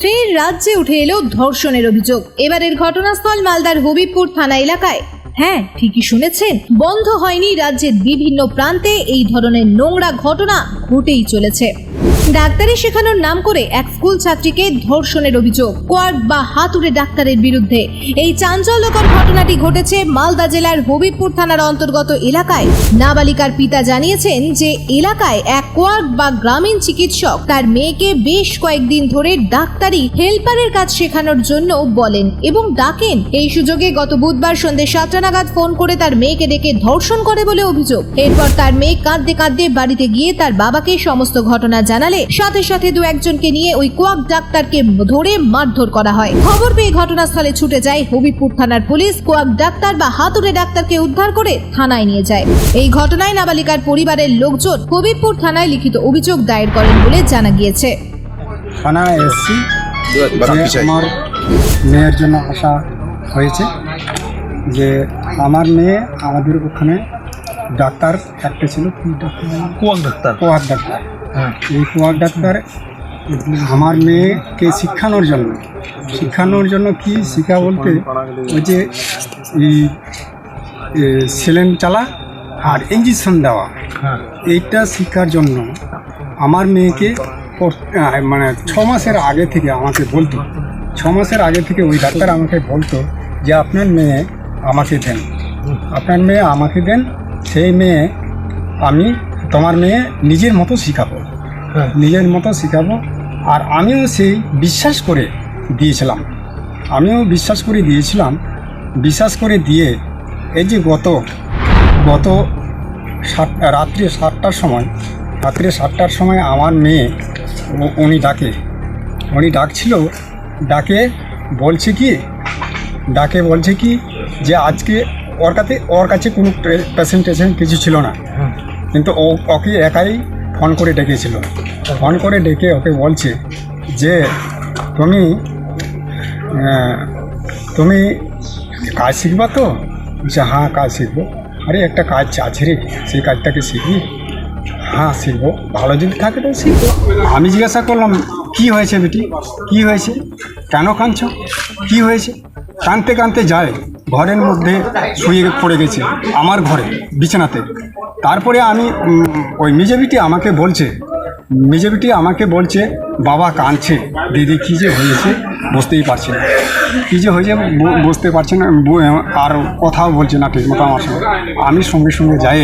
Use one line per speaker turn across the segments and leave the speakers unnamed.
ফের রাজ্যে উঠে এলো ধর্ষণের অভিযোগ। এবারের ঘটনাস্থল মালদার হবিবপুর থানা এলাকায়। হ্যাঁ ঠিকই শুনেছেন, বন্ধ হয়নি রাজ্যের বিভিন্ন প্রান্তে এই ধরনের নোংরা ঘটনা ঘটেই চলেছে। ডাক্তারি শেখানোর নাম করে এক স্কুল ছাত্রীকে ধর্ষণের অভিযোগ। কোয়ার্ড বা হাতুড়ে ডাক্তারের বিরুদ্ধে। এই চাঞ্চল্যকর ঘটনাটি ঘটেছে মালদা জেলার হবিবপুর থানার অন্তর্গত এলাকায়। নাবালিকার পিতা জানিয়েছেন যে, এলাকায় এক কোয়ার্ড বা গ্রামীণ চিকিৎসক তার মেয়েকে বেশ কয়েকদিন ধরে ডাক্তারি হেল্পারের কাজ শেখানোর জন্য বলেন এবং ডাকেন। এই সুযোগে গত বুধবার সন্ধ্যে সাতটা নাগাদ ফোন করে তার মেয়েকে ডেকে ধর্ষণ করে বলে অভিযোগ। এরপর তার মেয়ে কাঁদতে কাঁদতে বাড়িতে গিয়ে তার বাবাকে সমস্ত ঘটনা জানালে সাথে সাথে দু একজনকে নিয়ে ওই কোয়াক ডাক্তারকে ধরে মারধর করা হয়। খবর পেয়ে ঘটনাস্থলে ছুটে যায় হবিপুর থানার পুলিশ। কোয়াক ডাক্তার বা হাতুড়ে ডাক্তারকে উদ্ধার করে থানায় নিয়ে যায়। এই ঘটনায় নাবালিকার পরিবারের লোকজন হবিবপুর থানায় লিখিত অভিযোগ দায়ের করেন বলে জানা গিয়েছে।
থানায় এসছি। যে আমার মেয়ের জন্য আসা হয়েছে যে আমার মেয়ে আমাদের ওখানে ডাক্তার একটা ছিল কি doctor?
Quack doctor.
Quack doctor.
হ্যাঁ।
এই কোয়াক ডাক্তার আমার মেয়েকে শিক্ষানোর জন্য শিক্ষানোর জন্য কি শিক্ষা বলতে ওই যে এই সেলেন চালা আর ইঞ্জেকশন দেওয়া।
হ্যাঁ।
এইটা শিক্ষার জন্য আমার মেয়েকে মানে ছ মাসের আগে থেকে আমাকে বলতো ছ মাসের আগে থেকে ওই ডাক্তার আমাকে বলতো যে আপনার মেয়ে আমাকে দেন আপনার মেয়ে আমাকে দেন সেই মেয়ে আমি তোমার মেয়ে নিজের মতো শিখাবো।
হ্যাঁ।
নিজের মতো শেখাবো। আর আমিও সেই বিশ্বাস করে দিয়েছিলাম। আমিও বিশ্বাস করে দিয়েছিলাম। বিশ্বাস করে দিয়ে এই যে গত গত সাত রাত্রি সাতটার সময় রাত্রি সাতটার সময় আমার মেয়ে উনি ডাকে। উনি ডাকছিল ডাকে বলছে কি? ডাকে বলছে কি যে আজকে ওর কাছে ওর কাছে কোনো পেশেন্ট টেশেন্ট কিছু ছিল না।
হ্যাঁ।
কিন্তু ও ওকে একাই ফোন করে ডেকেছিল। ফোন করে ডেকে ওকে বলছে যে তুমি তুমি কাজ শিখবা তো? যে হ্যাঁ কাজ শিখব। আরে একটা কাজ আছে রে সেই কাজটাকে শিখবি? হ্যাঁ শিখব ভালো যদি থাকে তো শিখব। আমি জিজ্ঞাসা করলাম কি হয়েছে বেটি? কি হয়েছে? কেন কাঁদছ? কি হয়েছে? কাঁদতে কাঁদতে যায়, ঘরের মধ্যে শুয়ে পড়ে গেছে, আমার ঘরে, বিছানাতে। তারপরে আমি ওই মেজেবিটি আমাকে বলছে মেজেবিটি আমাকে বলছে, বাবা কাঁদছে, দিদি কী যে হয়েছে, বুঝতেই পারছি না। কী যে হয়েছে বুঝতে পারছি না আর কথাও বলছে না ঠিক মতো আমার সঙ্গে। আমি সঙ্গে সঙ্গে যাই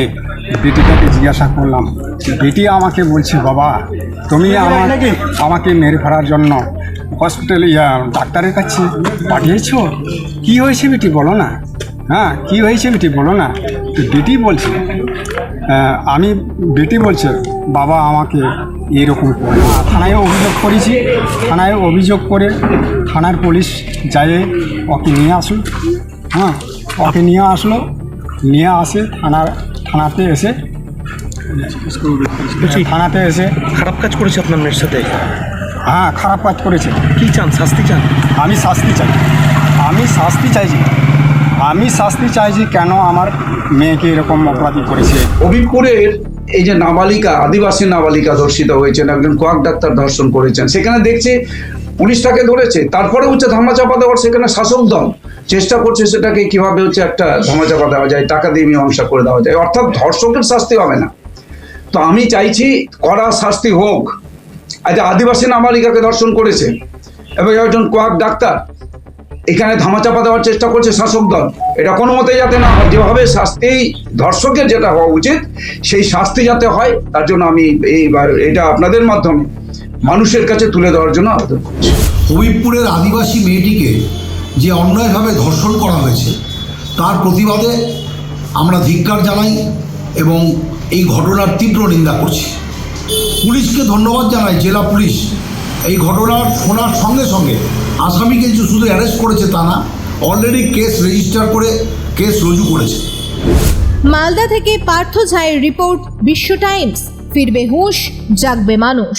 বেটিটাকে জিজ্ঞাসা করলাম বেটি আমাকে বলছে বাবা তুমি আমার আমাকে মেরে ফেলার জন্য হসপিটালে ইয়া, ডাক্তারের কাছে পাঠিয়েছো? কি হয়েছে বেটি বলো না। হ্যাঁ কি হয়েছে বেটি বলো না। তো বেটি বলছে আমি বেটি বলছে বাবা আমাকে এরকম করে থানায় অভিযোগ করেছি। থানায় অভিযোগ করে থানার পুলিশ যায় ওকে নিয়ে আসুন। হ্যাঁ ওকে নিয়ে আসলো। নিয়ে আসে থানার থানাতে এসে থানাতে এসে
খারাপ কাজ করেছে আপনার মেয়ের সাথে?
হ্যাঁ খারাপ কাজ করেছে।
কি চান শাস্তি চান?
আমি শাস্তি চাই। আমি শাস্তি চাইছি আমি শাস্তি চাইছি কেন আমার মেয়েকে এরকম অপরাধী করেছে।
হবিবপুরের এই যে নাবালিকা আদিবাসী নাবালিকা ধর্ষিত হয়েছেন একজন কোয়াক ডাক্তার ধর্ষণ করেছেন সেখানে দেখছি পুলিশ তাকে ধরেছে তারপরে হচ্ছে ধামাচাপা দেওয়ার সেখানে শাসক দল চেষ্টা করছে সেটাকে কীভাবে হচ্ছে একটা ধামাচাপা দেওয়া যায়, টাকা দিয়ে মীমাংসা করে দেওয়া যায়, অর্থাৎ ধর্ষকের শাস্তি হবে না। তো আমি চাইছি কড়া শাস্তি হোক। আজ আদিবাসী নাবালিকাকে ধর্ষণ করেছে, এবং একজন কোয়াক ডাক্তার এখানে ধামাচাপা দেওয়ার চেষ্টা করছে শাসক দল। এটা কোনো মতে যাতে না হয়, যেভাবে শাস্তি ধর্ষকের যেটা হওয়া উচিত, সেই শাস্তি যাতে হয়, তার জন্য আমি এইবার এটা আপনাদের মাধ্যমে মানুষের কাছে তুলে দেওয়ার জন্য আবেদন করছি।
হবিবপুরের আদিবাসী মেয়েটিকে যে অন্যায়ভাবে ধর্ষণ করা হয়েছে, তার প্রতিবাদে আমরা ধিক্কার জানাই এবং এই ঘটনার তীব্র নিন্দা করছি। পুলিশকে ধন্যবাদ জানাই, জেলা পুলিশ। এই ঘটনার শোনার সঙ্গে সঙ্গে আসামিকে যে শুধু অ্যারেস্ট করেছে তা না অলরেডি কেস রেজিস্টার করে কেস রুজু করেছে।
মালদা থেকে পার্থ ঝায়ের রিপোর্ট, বিশ্ব টাইমস। ফিরবে হুঁশ, জাগবে মানুষ।